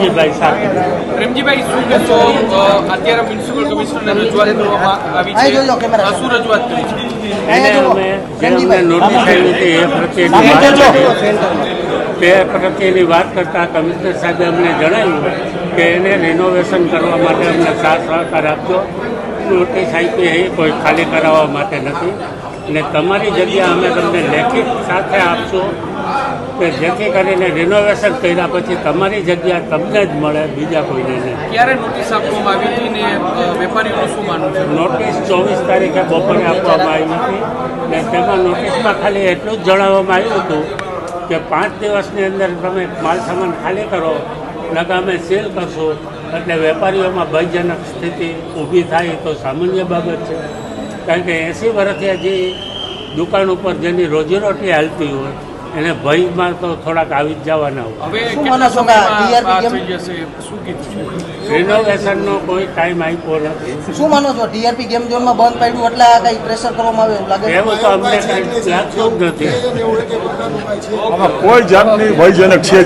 પ્રેમજીભાઈ સાથે. પ્રેમજીભાઈ શું કહેશો? અત્યારે મ્યુનિસિપલ કમિશનરને રજૂઆત કરવામાં આવી છે. શું રજૂઆત કરી છે? અમને નોટિસ આવી હતી એ પ્રત્યેની વાત તે પ્રત્યેની વાત કરતાં કમિશનર સાહેબે અમને જણાવ્યું કે એને રિનોવેશન કરવા માટે અમને સાથ સહકાર આપજો નોટિસ આપી એ કોઈ ખાલી કરાવવા માટે નથી. અને તમારી જગ્યા અમે તમને લેખિત સાથે આપશું કે જેથી કરીને રિનોવેશન કર્યા પછી તમારી જગ્યા તમને જ મળે બીજા કોઈને નહીં. ક્યારે નોટિસ આપવામાં આવી હતી ને વેપારીઓનું શું માનવું છે? નોટિસ ચોવીસ તારીખે બપોરે આપવામાં આવી હતી ને તેમાં નોટિસમાં ખાલી એટલું જ જણાવવામાં આવ્યું હતું કે પાંચ દિવસની અંદર તમે માલ સામાન ખાલી કરો નકા અમે સેલ કરશું. એટલે વેપારીઓમાં ભયજનક સ્થિતિ ઊભી થાય તો સામાન્ય બાબત છે. કારણ કે એંસી વર્ષથી હજી દુકાન ઉપર જેની રોજીરોટી હાલતી હોય એને ભયમાં તો થોડાક આવી જ જવાના હોય. રિનોવેશનનો કોઈ ટાઈમ આપ્યો નથી. શું માનો છો? ટીઆરપી ગેમ ઝોનમાં બંધ પાડ્યું? એટલે આ કઈ પ્રેશર કરવામાં આવે એવું લાગે એવું તો અમને કાંઈ લાગતું જ નથી. કોઈ જાતની ભયજનક છે